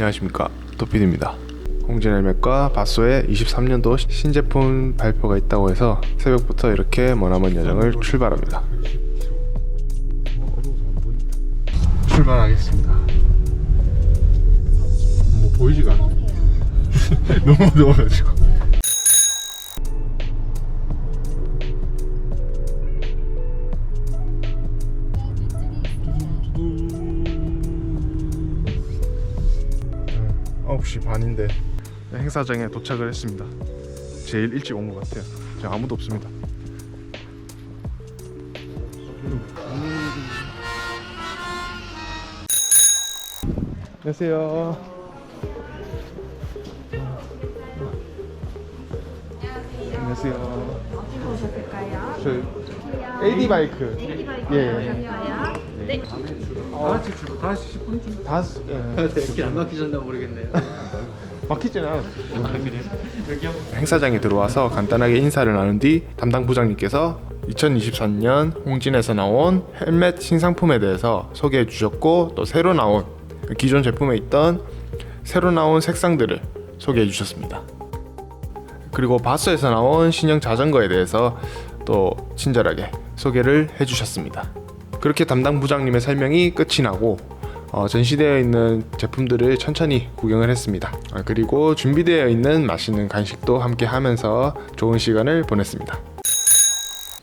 안녕하십니까. 도피디입니다. 홍진 헬멧과 바소의 23년도 신제품 발표가 있다고 해서 새벽부터 이렇게 머나먼 여정을 출발합니다. 출발하겠습니다. 뭐 보이지가 않네. 너무 어두워가지고 9시 반인데 행사장에 도착을 했습니다. 제일 일찍 온 것 같아요. 지금 아무도 없습니다. 안녕하세요. 안녕하세요. 어디로 오셨을까요? 저 AD 바이크. 에이티바이크 예, 예. 오셨어요? 네. 다시 주 다시 10분 다 예. 이렇게 안 막히셨나 모르겠네요. 막히진 않았어요. 아 그래요? 여기 한번 행사장에 들어와서 간단하게 인사를 나눈 뒤 담당 부장님께서 2023년 홍진에서 나온 헬멧 신상품에 대해서 소개해 주셨고 또 새로 나온 기존 제품에 있던 새로 나온 색상들을 소개해 주셨습니다. 그리고 바스에서 나온 신형 자전거에 대해서 또 친절하게 소개를 해 주셨습니다. 그렇게 담당 부장님의 설명이 끝이 나고 어, 전시되어 있는 제품들을 천천히 구경을 했습니다. 아, 그리고 준비되어 있는 맛있는 간식도 함께 하면서 좋은 시간을 보냈습니다.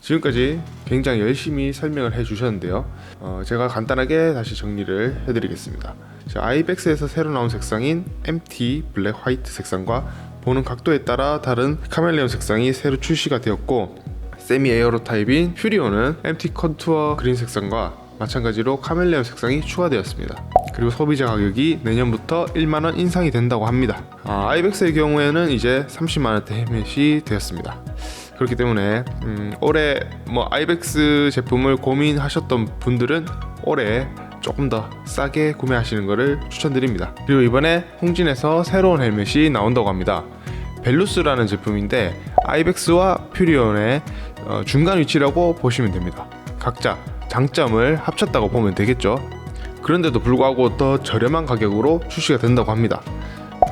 지금까지 굉장히 열심히 설명을 해주셨는데요. 어, 제가 간단하게 다시 정리를 해드리겠습니다. 자, 아이백스에서 새로 나온 색상인 MT 블랙 화이트 색상과 보는 각도에 따라 다른 카멜레온 색상이 새로 출시가 되었고 세미 에어로 타입인 퓨리오는 MT 컨투어 그린 색상과 마찬가지로 카멜레온 색상이 추가되었습니다. 그리고 소비자 가격이 내년부터 1만 원 인상이 된다고 합니다. 아, 아이백스의 경우에는 이제 30만 원대 헬멧이 되었습니다. 그렇기 때문에 음, 올해 뭐 아이백스 제품을 고민하셨던 분들은 올해 조금 더 싸게 구매하시는 것을 추천드립니다. 그리고 이번에 홍진에서 새로운 헬멧이 나온다고 합니다. 벨루스라는 제품인데 아이백스와 퓨리온의 어, 중간 위치라고 보시면 됩니다. 각자 장점을 합쳤다고 보면 되겠죠. 그런데도 불구하고 더 저렴한 가격으로 출시가 된다고 합니다.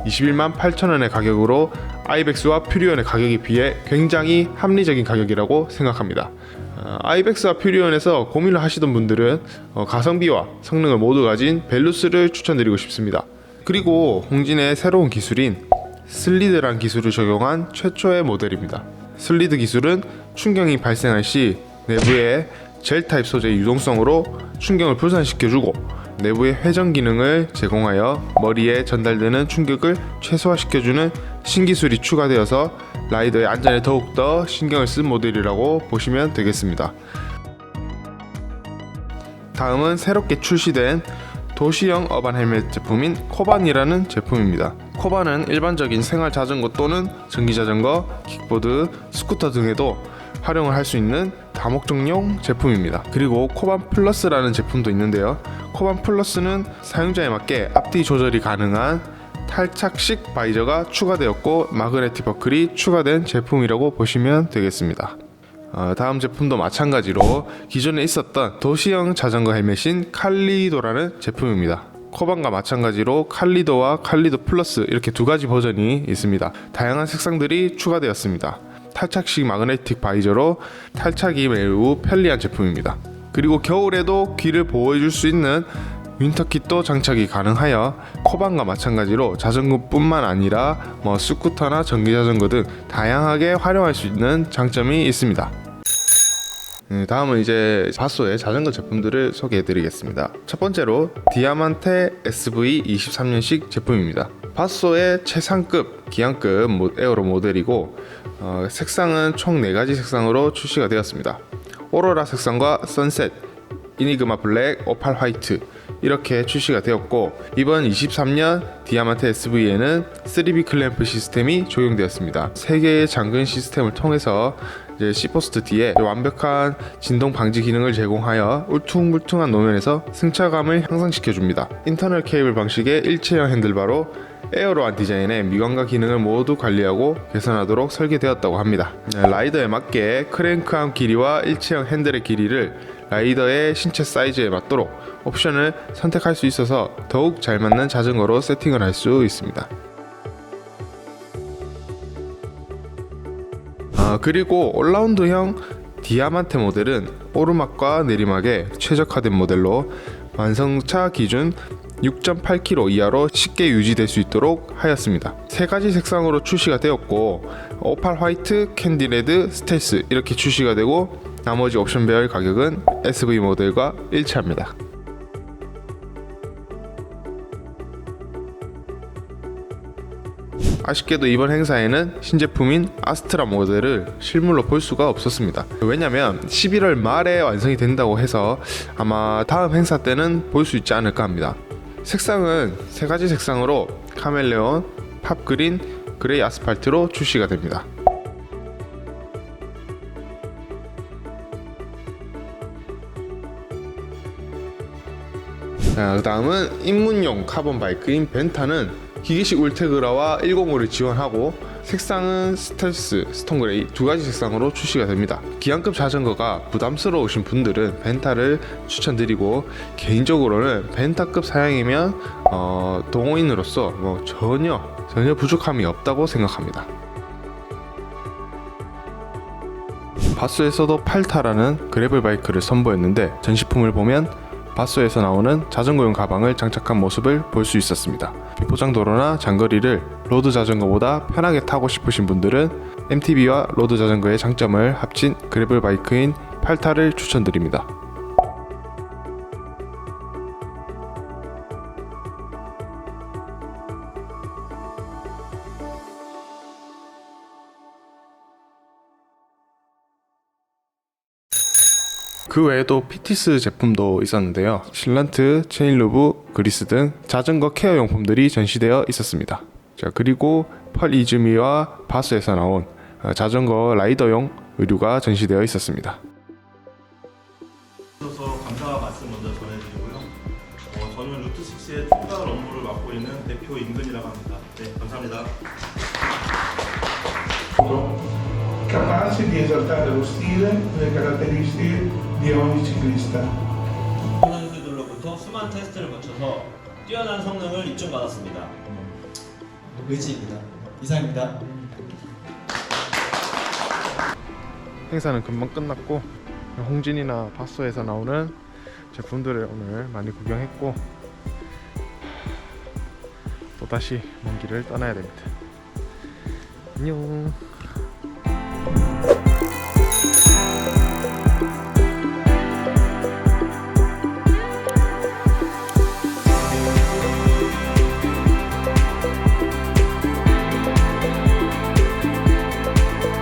21만 8천 원의 가격으로 아이백스와 퓨리온의 가격에 비해 굉장히 합리적인 가격이라고 생각합니다. 어, 아이백스와 퓨리온에서 고민을 하시던 분들은 어, 가성비와 성능을 모두 가진 벨루스를 추천드리고 싶습니다. 그리고 홍진의 새로운 기술인 슬리드란 기술을 적용한 최초의 모델입니다. 슬리드 기술은 충격이 발생할 시 내부에 젤 타입 소재의 유동성으로 충격을 분산시켜주고 내부의 회전 기능을 제공하여 머리에 전달되는 충격을 최소화시켜주는 신기술이 추가되어서 라이더의 안전에 더욱더 신경을 쓴 모델이라고 보시면 되겠습니다. 다음은 새롭게 출시된 도시형 어반 헬멧 제품인 코반이라는 제품입니다. 코반은 일반적인 생활 자전거 또는 전기 자전거, 킥보드, 스쿠터 등에도 활용을 할 수 있는 다목적용 제품입니다. 그리고 코반 플러스라는 제품도 있는데요. 코반 플러스는 사용자에 맞게 앞뒤 조절이 가능한 탈착식 바이저가 추가되었고 마그네틱 버클이 추가된 제품이라고 보시면 되겠습니다. 어, 다음 제품도 마찬가지로 기존에 있었던 도시형 자전거 헬멧인 칼리도라는 제품입니다. 코반과 마찬가지로 칼리도와 칼리도 플러스 이렇게 두 가지 버전이 있습니다. 다양한 색상들이 추가되었습니다. 탈착식 마그네틱 바이저로 탈착이 매우 편리한 제품입니다. 그리고 겨울에도 귀를 보호해줄 수 있는 윈터킷도 장착이 가능하여 코반과 마찬가지로 자전거뿐만 아니라 뭐 스쿠터나 전기 자전거 등 다양하게 활용할 수 있는 장점이 있습니다. 네, 다음은 이제 바소의 자전거 제품들을 소개해드리겠습니다. 첫 번째로 디아만테 SV 23년식 제품입니다. 바소의 최상급, 기한급 모- 에어로 모델이고 어, 색상은 총 4가지 색상으로 출시가 되었습니다. 오로라 색상과 선셋, 이니그마 블랙, 오팔 화이트 이렇게 출시가 되었고 이번 23년 디아마트 SV에는 3B 클램프 시스템이 적용되었습니다. 세 개의 잠근 시스템을 통해서 이제 시포스트 뒤에 완벽한 진동 방지 기능을 제공하여 울퉁불퉁한 노면에서 승차감을 향상시켜 줍니다. 인터널 케이블 방식의 일체형 핸들바로 에어로한 디자인의 미관과 기능을 모두 관리하고 개선하도록 설계되었다고 합니다. 네, 라이더에 맞게 크랭크암 길이와 일체형 핸들의 길이를 라이더의 신체 사이즈에 맞도록 옵션을 선택할 수 있어서 더욱 잘 맞는 자전거로 세팅을 할 수 있습니다. 아, 그리고 올라운드형 디아만테 모델은 오르막과 내리막에 최적화된 모델로 완성차 기준 6.8km 이하로 쉽게 유지될 수 있도록 하였습니다. 세 가지 색상으로 출시가 되었고 오팔 화이트, 캔디 레드, 스텔스 이렇게 출시가 되고 나머지 옵션별 가격은 SV 모델과 일치합니다. 아쉽게도 이번 행사에는 신제품인 아스트라 모델을 실물로 볼 수가 없었습니다. 왜냐면 11월 말에 완성이 된다고 해서 아마 다음 행사 때는 볼 수 있지 않을까 합니다. 색상은 세 가지 색상으로 카멜레온, 팝그린, 그레이 아스팔트로 출시가 됩니다. 자, 그 다음은 입문용 카본 바이크인 벤타는 기계식 울테그라와 105를 지원하고 색상은 스텔스, 스톤그레이 두 가지 색상으로 출시가 됩니다. 기한급 자전거가 부담스러우신 분들은 벤타를 추천드리고 개인적으로는 벤타급 사양이면 어, 동호인으로서 뭐 전혀 전혀 부족함이 없다고 생각합니다. 바스에서도 팔타라는 그래블 바이크를 선보였는데 전시품을 보면 바스에서 나오는 자전거용 가방을 장착한 모습을 볼 수 있었습니다. 비포장 도로나 장거리를 로드 자전거보다 편하게 타고 싶으신 분들은 MTB와 로드 자전거의 장점을 합친 그래블 바이크인 팔타를 추천드립니다. 그 외에도 피티스 제품도 있었는데요. 실란트, 체인루브, 그리스 등 자전거 케어 용품들이 전시되어 있었습니다. 자 그리고 펄 이즈미와 바스에서 나온 어, 자전거 라이더용 의류가 전시되어 있었습니다. 주셔서 감사 말씀 먼저 전해드리고요. 어, 저는 루트6의 총괄 업무를 맡고 있는 대표 임근이라고 합니다. 네, 감사합니다. capace di esaltare lo stile e le ogni ciclista. 선수들로부터 수많은 테스트를 거쳐서 뛰어난 성능을 입증받았습니다. 의지입니다. 이상입니다. 행사는 금방 끝났고 홍진이나 바소에서 나오는 제품들을 오늘 많이 구경했고 또 다시 먼 길을 떠나야 됩니다. 안녕.